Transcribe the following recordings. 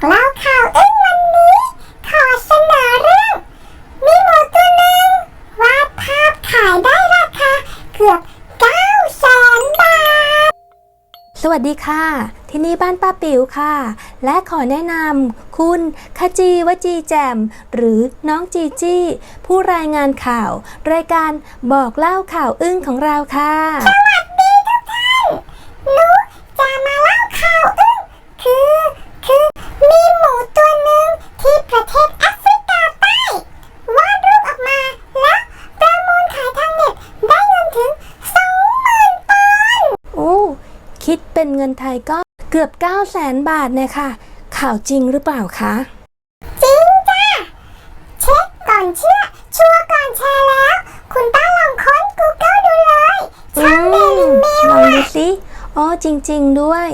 บอกเล่าข่าวอึ้งวันนี้ ขอเสนอเรื่อง มีหมูตัวหนึ่งวาดภาพขายได้ราคาเกือบ9แสนบาท สวัสดีค่ะ ที่นี่บ้านป้าปิ๋วค่ะ และขอแนะนำคุณขจีวจีแจม หรือน้องจีจี้ ผู้รายงานข่าว รายการบอกเล่าข่าวอึ้งของเราค่ะสวัสดี เป็นเงินไทยก็เกือบ 9 0 0แสนบาทเนี่ยค่ะ ข่าวจริงหรือเปล่าคะ จริงจ้ะเช็คก่อนเชื่อ ชัวร์ก่อนแชร์แล้ว คุณป้าลองค้น Google ดูเลยอืช่องเดลิมเมลลองดูสิอ๋อจริง ๆ ด้วย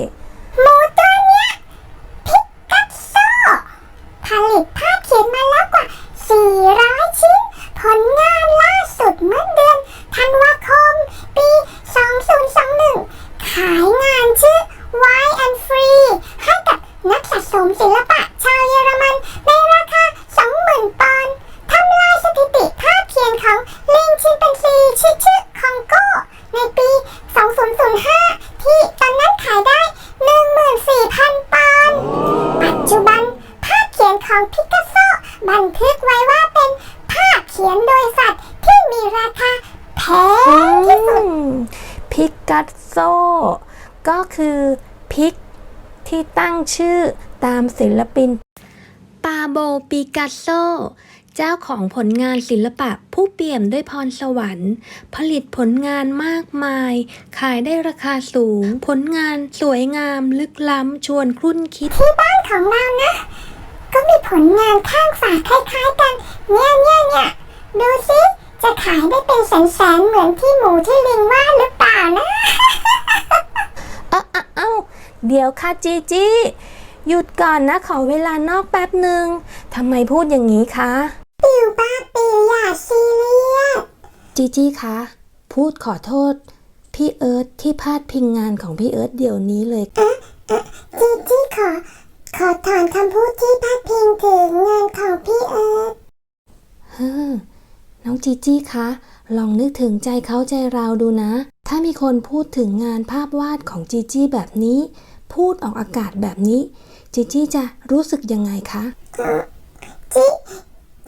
กัสโซก็คือพิกที่ตั้งชื่อตามศิลปิน ปาโบปิกัสโซ เจ้าของผลงานศิลปะผู้เปี่ยมด้วยพรสวรรค์ ผลิตผลงานมากมาย ขายได้ราคาสูง ผลงานสวยงามลึกล้ำชวนครุ่นคิด ที่บ้านของเรานะ ก็มีผลงานข้างฝาคล้ายๆกัน เนี่ยเนี่ยเนี่ยดูสิ จะขายได้เป็นแสนๆเหมือนที่หมูที่ลิงว่าหรือเปล่านะ เอ้าเอ้าเอ้าเดี๋ยวค่ะจีจี้หยุดก่อนนะขอเวลานอกแป๊บหนึ่งทำไมพูดอย่างนี้คะ ปิวป้าปิวอย่าซีเรียสจีจี้คะพูดขอโทษ พี่เอิร์ธที่พลาดพิงงานของพี่เอิร์ธเดี๋ยวนี้เลยจีจี้ขอ ขอถอนคำพูดที่พาดพิงถึงงานของพี่เอิร์ธ เฮ้อ น้องจีจี้คะ ลองนึกถึงใจเขาใจเราดูนะ ถ้ามีคนพูดถึงงานภาพวาดของจีจี้แบบนี้ พูดออกอากาศแบบนี้ จีจี้จะรู้สึกยังไงคะจี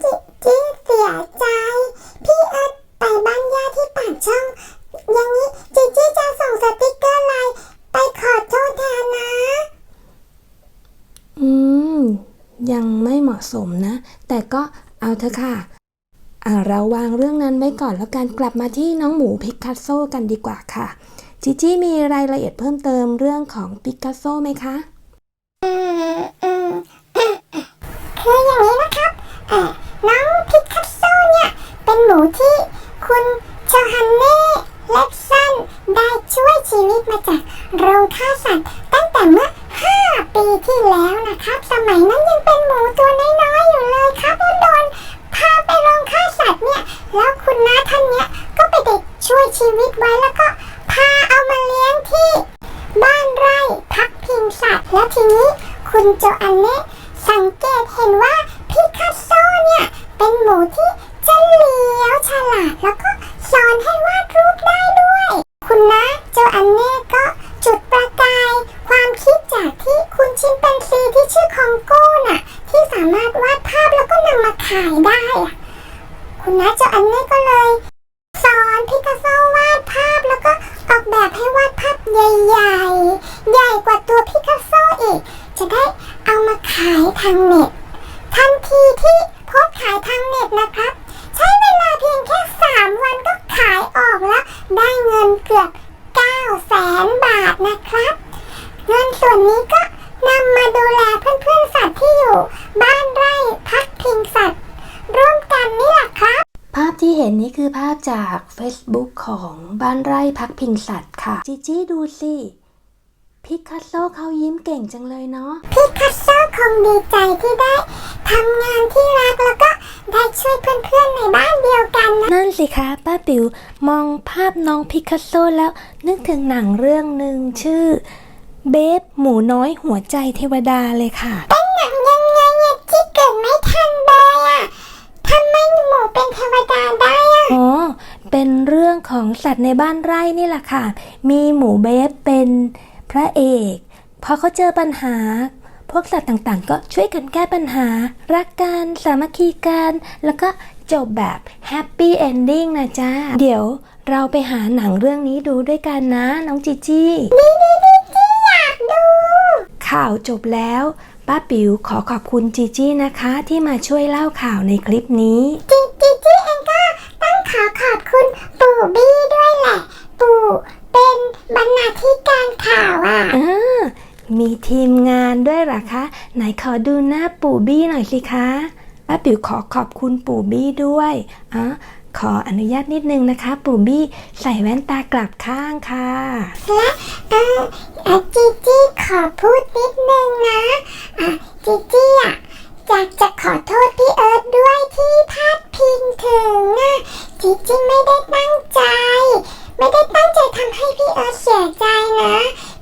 จีจีเสียใจ พี่เอิร์ธไปบ้านญาติที่ปากช่อง อย่างนี้จีจี้จะส่งสติกเกอร์ไลน์ไปขอโทษแทนนะ อืม ยังไม่เหมาะสมนะ แต่ก็เอาเถอะค่ะอ่า เราวางเรื่องนั้นไว้ก่อนแล้วกันกลับมาที่น้องหมูพิกัสโซกันดีกว่าค่ะจีจี้มีรายละเอียดเพิ่มเติมเรื่องของปิกัสโซไหมคะอืมอืมคืออย่างนี้นะครับน้องพิคัสโซเนี่ยเป็นหมูที่คุณโจฮันเน่เล็กซันได้ช่วยชีวิตมาจากโรงฆ่าสัตว์ตั้งแต่เมื่อ 5 ปีที่แล้วนะครับ สมัยนั้นยังเป็นหมูตัวน้อยๆอยู่เลยครับโดนพาไปโรงฆ่าสัตว์เนี่ย แล้วคุณน้าท่านเนี่ยก็ไปเด็กช่วยชีวิตไว้แล้วก็พาเอามาเลี้ยงที่ บ้านไร่พักพิงสัตว์แล้วทีนี้ คุณโจอันเน่สังเกตเห็นว่าพิคัสโซเนี่ย เป็นหมูที่เฉลียวฉลาดแล้วก็สอนให้วาดรูปได้ด้วย คุณนะโจอันเน่ก็จุดประกายความคิดจากที่คุณชิมแปนซีที่ชื่อคองโก้น่ะ ที่สามารถวาดภาพแล้วก็นำมาขายได้ คุณนะโจอันเน่ก็เลยสอนพิกัสโซวาดภาพแล้วก็ออกแบบให้วาดภาพใหญ่ ๆ ใหญ่กว่าตัวพิกัสโซอีก จะได้เอามาขายทางเน็ต ทันทีที่โพสขายทางเน็ตนะครับ ใช้เวลาเพียงแค่ 3 วันก็ขายออกแล้ว ได้เงินเกือบ9แสนบาทนะครับ เงินส่วนนี้ก็นำมาดูแลเพื่อนๆสัตว์ที่อยู่ บ้านไร่พักพิงสัตว์ ร่วมกันนี่แหละครับ ภาพที่เห็นนี่คือภาพจาก Facebook ของบ้านไร่พักพิงสัตว์ค่ะจีจี้ดูสิ พิคัสโซเขายิ้มเก่งจังเลยเนาะพิคัสโซคงดีใจที่ได้ทำงานที่รักแล้วก็ได้ช่วยเพื่อนๆในบ้านเดียวกันนะนั่นสิคะป้าปิว๋วมองภาพน้องพิคัสโซแล้วนึกถึงหนังเรื่องหนึ่งชื่อ เบฟหมูน้อยหัวใจเทวดาเลยค่ะ เป็นหนังยังไงที่เกิดไม่ทันเลยอะทำไมหมูเป็นเทวดาได้อะอ๋อเป็นเรื่องของสัตว์ในบ้านไร่นี่แหละค่ะ มีหมูเบฟเป็น พระเอก พอเขาเจอปัญหา พวกสัตว์ต่างๆ ก็ช่วยกันแก้ปัญหา รักกัน สามัคคีกัน แล้วก็จบแบบแฮปปี้เอนดิ้งนะจ๊ะ เดี๋ยวเราไปหาหนังเรื่องนี้ดูด้วยกันนะ น้องจีจี้อยากดู ข่าวจบแล้ว ป้าปิ๋วขอขอบคุณจีจี้นะคะ ที่มาช่วยเล่าข่าวในคลิปนี้จิจิจิเองก็ต้องขอขอบคุณปู่บี้ด้วยแหละ ปู่ เป็นบรรณาธิการข่าวอะอ่ามีทีมงานด้วยเหรอคะ ไหนขอดูหน้าปู่บี้หน่อยสิคะป้าปิ๋วขอขอบคุณปู่บี้ด้วยอะขออนุญาตนิดนึงนะคะ ปู่บี้ใส่แว่นตากลับข้างค่ะและเออเอ่อจิจิขอพูดนิดนึงนะอะจิจิอะอยากจะขอโทษพี่เอิร์ธด้วยที่พลาดพิงถึงอะจิจิไม่ได้ตั้งใจ ไม่ได้ตั้งใจทำให้พี่เอิร์ธเสียใจนะ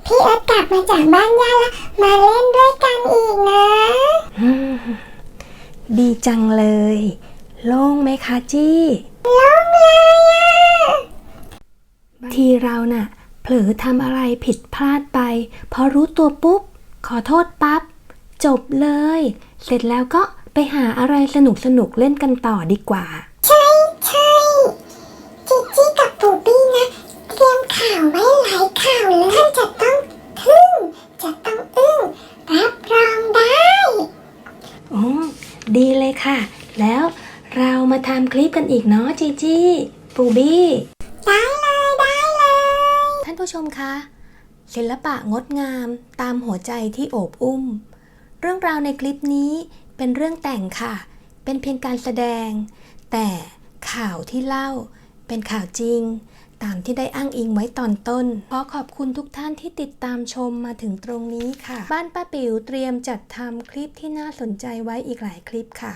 พี่เอิร์ธกลับมาจากบ้านย่าแล้วมาเล่นด้วยกันอีกนะอืมดีจังเลย โล่งไหมคะจี้ล้มเลยอะทีเราน่ะ เผลอทำอะไรผิดพลาดไป พอรู้ตัวปุ๊บ ขอโทษปั๊บ จบเลย เสร็จแล้วก็ไปหาอะไรสนุกสนุกๆเล่นกันต่อดีกว่า ค่ะ แล้วเรามาทำคลิปกันอีกเนาะจีจี้ปูบี้ ได้เลยได้เลย ท่านผู้ชมคะ ศิลปะงดงามตามหัวใจที่โอบอุ้ม เรื่องราวในคลิปนี้เป็นเรื่องแต่งค่ะ เป็นเพียงการแสดง แต่ข่าวที่เล่าเป็นข่าวจริง ตามที่ได้อ้างอิงไว้ตอนต้น ขอขอบคุณทุกท่านที่ติดตามชมมาถึงตรงนี้ค่ะ บ้านป้าปิ๋วเตรียมจัดทำคลิปที่น่าสนใจไว้อีกหลายคลิปค่ะ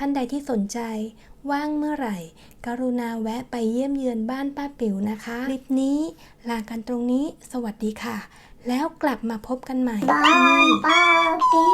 ท่านใดที่สนใจ ว่างเมื่อไหร่ กรุณาแวะไปเยี่ยมเยือนบ้านป้าปิ๋วนะคะ คลิปนี้ลากันตรงนี้ สวัสดีค่ะ แล้วกลับมาพบกันใหม่บอนปาปี